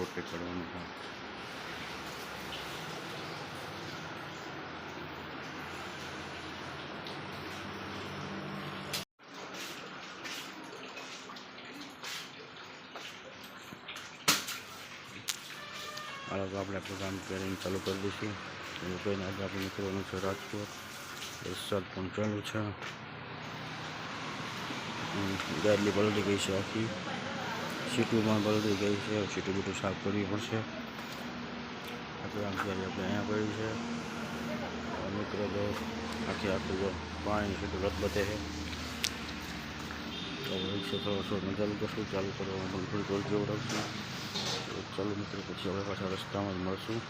આપણે કરવાનું કામ છે આપણે પ્રોગ્રામ પેરિંગ ચાલુ કરી દઈશું. કહીને આજે આપણે નીકળવાનું છે રાજકોટ. પણ ચાલુ છે. ગાડલી પલટી ગઈ છે આખી. સીટું બળદી ગઈ છે. સીટું બીટું સાફ કરવી પડશે. આપણે આમ ત્યારે આપણે અહીંયા પડ્યું છે. મિત્રો તો આખી આખું જો પાણી સીટું રતબતે છે. તો રિક્ષા થોડો થોડો ચાલુ કરશું, ચાલુ કરવાનું પણ થોડી થોડી જેવું રાખશું. ચાલો મિત્રો, પછી આપણે પાછા રસ્તામાં જ મળશું.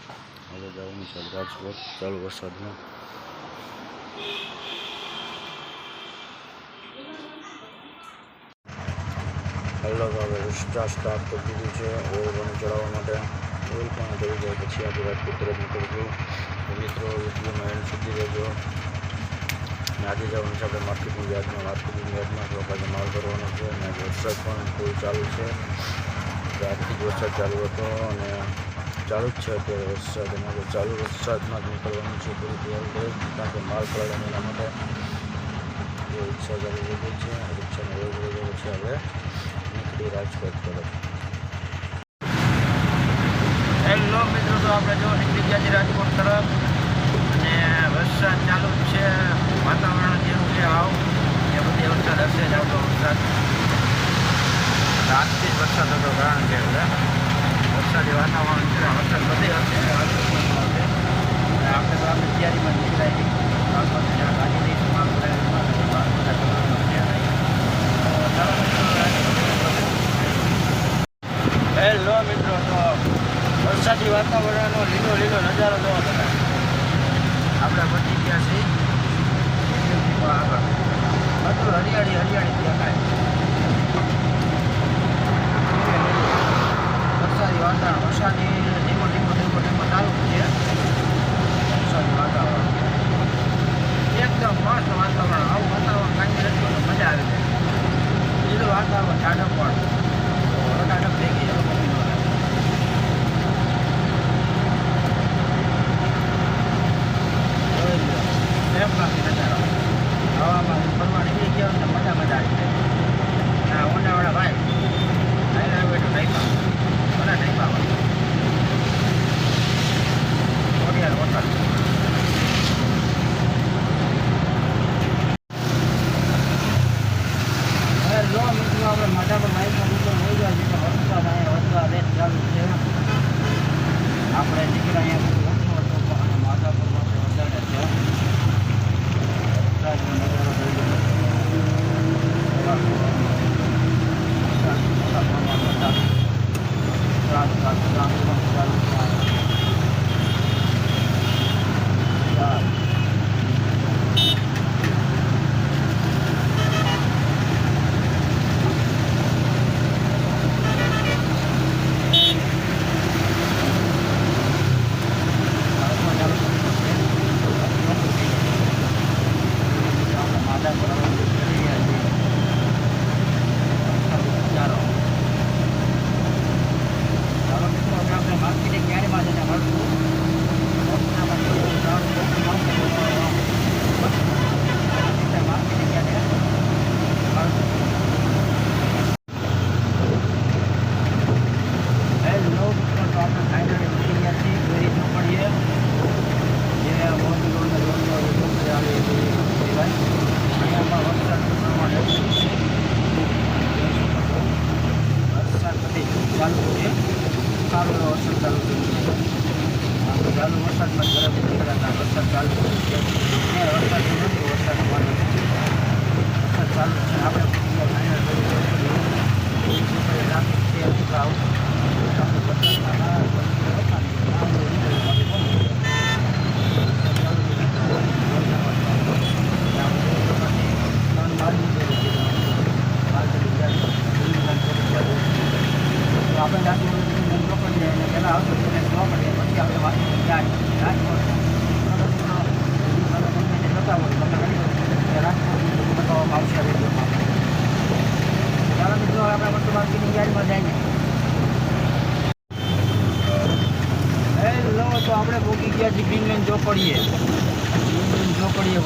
હવે જવાનું છે રાજકોટ, ચાલુ વરસાદમાં. હેલો તો હવે રસ્તા સ્ટાર્ટ કરી છે. ઓઇલ પણ ચડાવવા માટે ઓઇલ પણ કરી જાય પછી આપણે રાજકોટ તરફ નીકળશું તો મિત્રો વિડીયોમાં એન્ડ સુધી રહેજો. અને આજે જવાનું છે આપણે માર્કેટિંગ વ્યાજમાં માર્કેટિંગ વ્યાજમાં થોડો પાસે માલ કરવાનો છે અને વરસાદ પણ ફૂલ ચાલુ છે. તો આજથી જ વરસાદ ચાલુ હતો અને ચાલુ જ છે અત્યારે વરસાદ. એમાં ચાલુ વરસાદમાં જ નીકળવાનું છે પૂરી તૈયારી કરી કારણ કે માલ પડાવવાનો એના માટે રિક્ષા ચાલુ રહી છે. રિક્ષાને એવું દે પછી આપણે નીકળી રાજકોટ તરફ. હેલો મિત્રો, તો આપણે જો નીકળી ગયા છીએ રાજકોટ તરફ. અને વરસાદ ચાલુ છે, વાતાવરણ જેવું છે આવ. એ બધી વરસાદ હશે જ આવતો વરસાદ. આજથી જ વરસાદ હતો કારણ કે વરસાદી વાતાવરણ છે, વરસાદ વધી હશે આપણે તો આપણે તૈયારીમાં નીકળાય ગાડી લઈશું આપણે એમાં પછી બહાર બધા જવાનું છે નહીં. તો ચાલો મિત્રો, રાજકોટ હેલો મિત્રો તો વરસાદી વાતાવરણનો લીલો લીલો નજારો જોવો તમે આપણે પહોંચી ગયા છીએ આગળ. બધું હરિયાળી હરિયાળી દેખાય વરસાદી વાતાવરણ, વરસાદી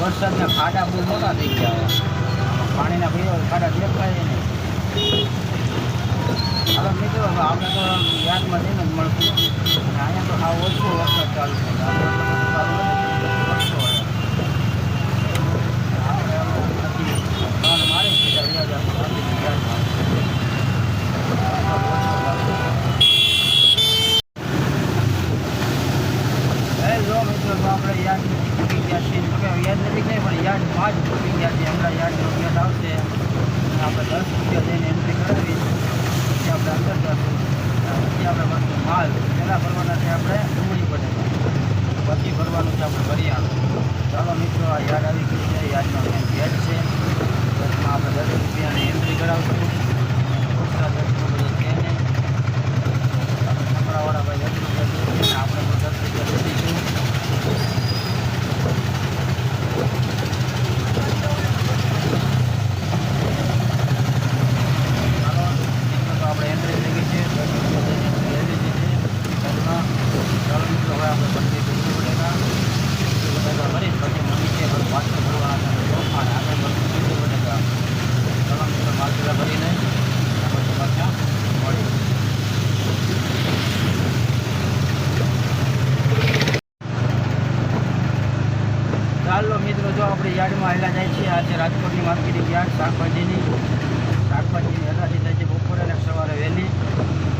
વરસાદના ખાડા બહુ મોટા થઈ ગયા. પાણીના બે ખાડા દેખાય ને હવે મિત્રો આપણે તો યાદમાં જ મળશું અને અહીંયા તો સાવ ઓછો વરસાદ ચાલુ છે આપણે તો ચાલુ નથી, ઓછો હોય. આપણે હવે નથી ત્રણ મારે છે ત્યાં વ્યાજ આપણે નથી યાદમાં. સાવ ઓછો ચાલુ છે. હેલો મિત્રો તો આપણે યાદ નથી ભૂલી ગયા છીએ તો કે યાદ નથી નહીં પણ યાદમાં જ ભૂલી ગયા છીએ હમણાં યાદનો યાદ આવશે અને આપણે દસ રૂપિયા જઈને એન્ટ્રી કરાવી પછી આપણે અંદર જશું અને પછી આપણે વસ્તુ પહેલાં ભરવાના છે આપણે ડુંગળી બટેકા પછી ભરવાનું છે આપણે વરિયાળું ચાલો મિત્રો, આ યાદ આવી ગયું છે યાદનો મેન ગેટ છે બસમાં આપણે દસ રૂપિયાની એન્ટ્રી કરાવશું ઓછા દસનો બધો છે ને કપડાવાળા ભાઈ દસ રૂપિયા દે છે ને આપણે પણ દસ રૂપિયા દઈ દઈશું ચાલો મિત્રો તો આપણે એન્ટ્રી થઈ ગઈ છે દસ રૂપિયા દઈને entry લઈ લીધી છે ઘરમાં. ચાલો મિત્રો હવે આપણે બધી ડુંગળી બટેકા ડુંગળી બટેકા ભરી પછી મમ્મી છે ઘર પાછળ ભરવાના છે ચોખા અને આગળ બધું ડુંગળી બટેકા ચાલો મિત્રો માલ પેલા ભરી લઈ પછી પાછા મળી ચાલો મિત્રો જો આપણે યાર્ડમાં આવેલા જાય છે આજે રાજકોટની માર્કેટિંગ યાર્ડ શાકભાજીની શાકભાજીની હરાજી થાય છે બપોરે અને સવારે વહેલી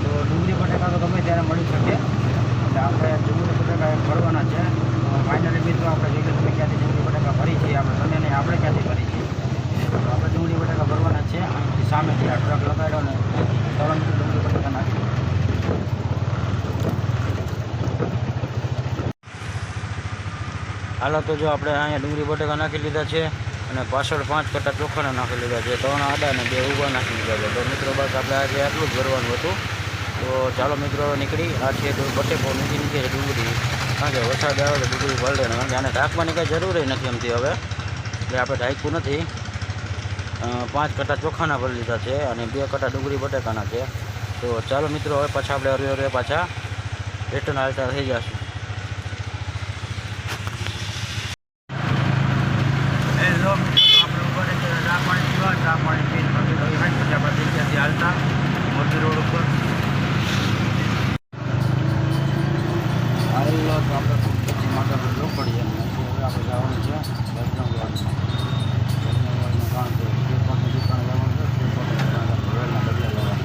તો ડુંગળી બટાકા તો ગમે ત્યારે મળી શકે એટલે આપણે ડુંગળી બટાકા એમ ભરવાના છે ફાઇનલી મિત્રો આપણે જોઈએ તમે ક્યાંથી ડુંગળી બટાકા ભરી છીએ આપણે તમે નહીં આપણે ક્યાંથી ભરી છીએ તો આપણે ડુંગળી બટાકા ભરવાના છે અહીંથી સામેથી આ ટ્રક લગાડ્યો ને ત્રણ ડુંગળી બટાકા નાખી હાલો તો જો આપણે અહીંયા ડુંગળી બટેકા નાખી લીધા છે અને પાછળ પાંચ કટા ચોખાના નાખી લીધા છે. ત્રણ આડા અને બે ઊભા નાખી લીધા છે. તો મિત્રો બસ આપણે આજે આટલું જ ભરવાનું હતું. તો ચાલો મિત્રો નીકળી. આ છે બટેકો નીચે નીચે ડુંગળી. કારણ કે વરસાદ આવે તો ડુંગળી પલટે ને આને ઢાંકવાની કાંઈ જરૂર નથી એમથી હવે. એટલે આપણે ઢાંકવું નથી. પાંચ કટા ચોખાના ભરી લીધા છે અને બે કટા ડુંગળી બટેકાના છે. તો ચાલો મિત્રો હવે પાછા આપણે હરવે હરવે પાછા રિટર્ન હાલતા થઈ જશું એ લો મિત્રો આપણે ઉપર છે ચા પાણી પીવા ચા પાણી પીને પછી તો હાઈ પછી આપણે થઈ ગયા છીએ હાલતા મોરબી રોડ ઉપર હાલો તો આપણે પછી માટે લોકડીએ હવે આપણે જવાનું છે બજરંગવાડીમાં બજરંગવાડીમાં કારણ કે સ્ટેપરની દુકાન જવાનું છે સ્ટેપરની દુકાન રોયલના બદલે લેવાના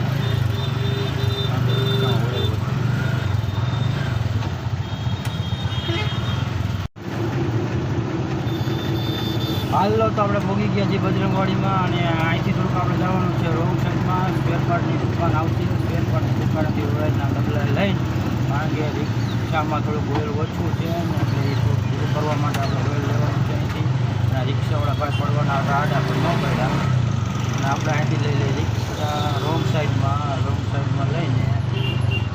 કારણ કે દુકાન હોય જ બધી. હાલો તો આપણે ગયા છીએ બજરંગવાડીમાં અને અહીંથી થોડુંક આપણે જવાનું છે રોંગ સાઈડમાં. સ્પેર દુકાન આવતી સ્પેરપાર્ટની દુકાનથી રોયલના ડબલા લઈને. કારણ કે રિક્ષામાં થોડુંક ઓઇલ ઓછું છે એટલે પૂરું કરવા માટે આપણે ઓઇલ લેવાનું છે અહીંથી. અને રિક્ષાવાળા ભાઈ પડવાના હતા, આડા પણ ન પડ્યા. અને આપણે અહીંથી લઈ લઈએ રિક્ષા રોંગ સાઈડમાં. રોંગ સાઈડમાં લઈને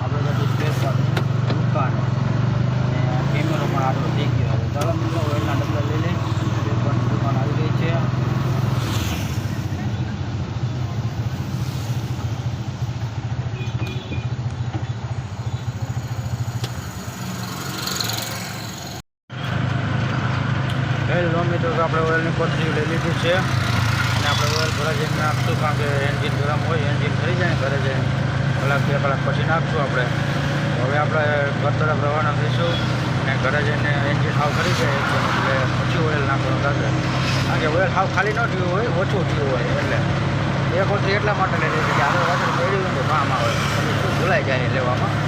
આપણે બધું સ્પેરપાર્ટની દુકાન અને કેમેરો પણ આપણો થઈ ગયો હવે ચાલો મિત્રો ઓઇલના ડબલા લઈ લઈ સ્પેર પાર્ટની દુકાન આવી ગઈ છે હેલો મિત્રો તો આપણે ઓઇલની કોથળી લઈ લીધી છે. અને આપણે ઓઇલ ભરા જઈને નાખશું કારણ કે એન્જિન ગરમ હોય, એન્જિન થઈ જાય ઘરે જઈને. કલાક બે કલાક પછી નાખશું આપણે. હવે આપણે ઘર તરફ રવાના થઈશું અને ઘરે જઈને એન્જિન હાવ કરી જાય એટલે પછી ઓઇલ નાખવાનું થશે કારણ કે ઓઇલ હાવ ખાલી ન થયું હોય, ઓછું થયું હોય એટલે. એક કોથળી એટલા માટે લઈ લીધી કે આગળ પાછળ મેળવ્યું તો કામ આવે. શું ભૂલાઈ જાય લેવામાં.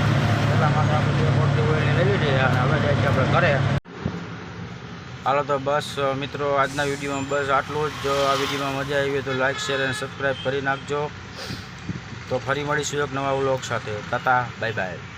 એટલા માટે આપણે બે કોથળી ઓઇલની લઈ લીધી અને હવે જાય છે આપણે ઘરે. હાલો તો બસ મિત્રો, આજના વિડીયોમાં બસ આટલું જ. આ વિડીયોમાં મજા આવી હોય તો લાઇક શેર અને સબસ્ક્રાઈબ કરી નાખજો. તો ફરી મળીશું એક નવા વ્લોગ સાથે. તાતા બાય બાય